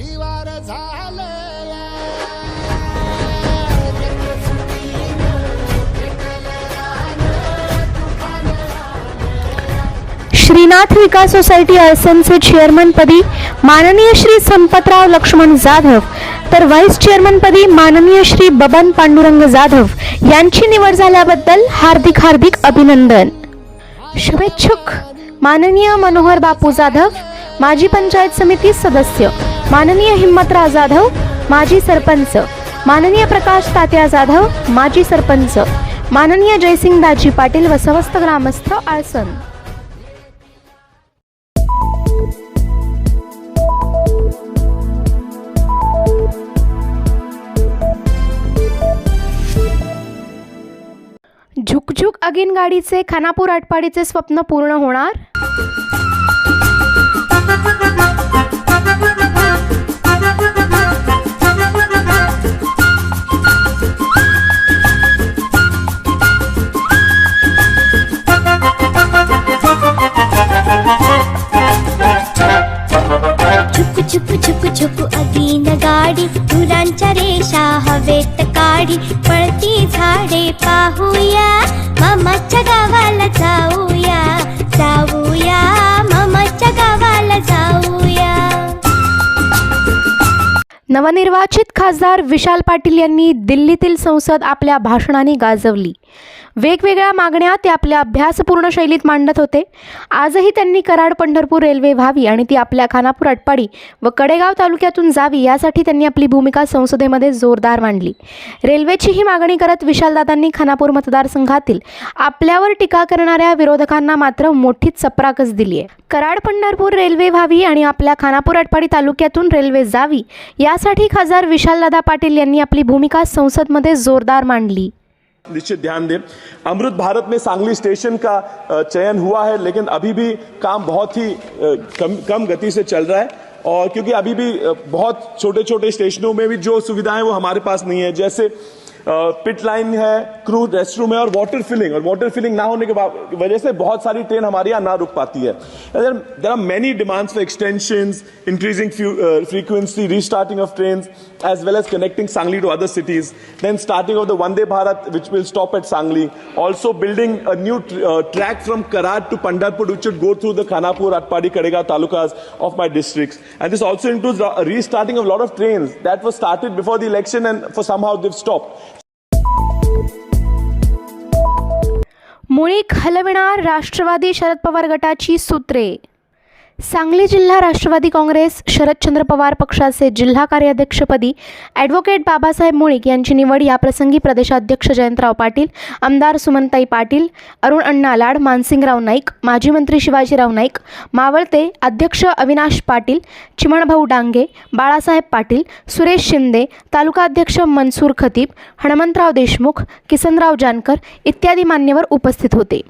शिवार झाले श्रीनाथ विकास सोसायटी अळसनचे चेअरमनपदी माननीय श्री संपतराव लक्ष्मण जाधव तर व्हाईस चेअरमनपदी माननीय श्री बबन पांडुरंग जाधव यांची निवड झाल्याबद्दल हार्दिक हार्दिक अभिनंदन. शुभेच्छुक. माननीय मनोहर बापू जाधव माजी पंचायत समिती सदस्य. माननीय हिम्मतराव जाधव माजी सरपंच. माननीय प्रकाश तात्या जाधव माजी सरपंच. माननीय जयसिंग दाजी पाटील व समस्त ग्रामस्थ आळसन झुकझुक अगिन गाडीचे खानापूर आटपाडीचे स्वप्न पूर्ण होणार? दिशा हवेत काढी पळती झाडे पाहूया. मामाच्या गावाला जाऊया जाऊया. मामाच्या गावाला जाऊया. नवनिर्वाचित खासदार विशाल पाटील यांनी दिल्लीतील संसद आपल्या भाषणाने गाजवली. वेगवेगळ्या मागण्या ते आपल्या अभ्यासपूर्ण शैलीत मांडत होते. आजही त्यांनी कराड पंढरपूर रेल्वे व्हावी आणि ती आपल्या खानापूर अटपाडी व कडेगाव तालुक्यातून जावी यासाठी त्यांनी आपली भूमिका संसदेमध्ये जोरदार मांडली. रेल्वेची ही मागणी करत विशालदादांनी खानापूर मतदारसंघातील आपल्यावर टीका करणाऱ्या विरोधकांना मात्र मोठीच चपराकच दिली आहे. कराड पंढरपूर रेल्वे व्हावी आणि आपल्या खानापूर अटपाडी तालुक्यातून रेल्वे जावी यासाठी खासदार विशालदादा पाटील यांनी आपली भूमिका संसदमध्ये जोरदार मांडली. निश्चित ध्यान दें। अमृत भारत में सांगली स्टेशन का चयन हुआ है, लेकिन अभी भी काम बहुत ही कम कम गति से चल रहा है। और क्योंकि अभी भी बहुत छोटे छोटे स्टेशनों में भी जो सुविधाएँ वो हमारे पास नहीं है, जैसे पिट लाइन है क्रू रेस्ट रूम है और वाटर फिलिंग और वाटर फिलिंग ना होने के बा- वजह से बहुत सारी ट्रेन हमारे यहाँ ना रुक पाती है there are many demands for extension increasing frequency restarting of trains as well as connecting Sangli to other cities. Then starting of the Vande Bharat, which will stop at Sangli. Also building a new tr- uh, track from Karad to pandarpur which should go through the Khanapur, Atpadi, Kadega talukas of my districts. And this also includes restarting of a lot of trains that were started before the election and for somehow they've stopped. मुळी हलविणार राष्ट्रवादी शरद पवार गटाची सूत्रे. सांगली जिल्हा राष्ट्रवादी काँग्रेस शरदचंद्र पवार पक्षाचे जिल्हा कार्याध्यक्षपदी advocate Babasaheb Mulik यांची निवड याप्रसंगी प्रदेशाध्यक्ष जयंतराव पाटील आमदार सुमनताई पाटील अरुण अण्णा लाड मानसिंगराव नाईक माजी मंत्री शिवाजीराव नाईक मावळते अध्यक्ष अविनाश पाटील चिमणभाऊ डांगे बाळासाहेब पाटील सुरेश शिंदे तालुका अध्यक्ष मनसूर खतीब हणमंतराव देशमुख किसनराव जानकर इत्यादी मान्यवर उपस्थित होते.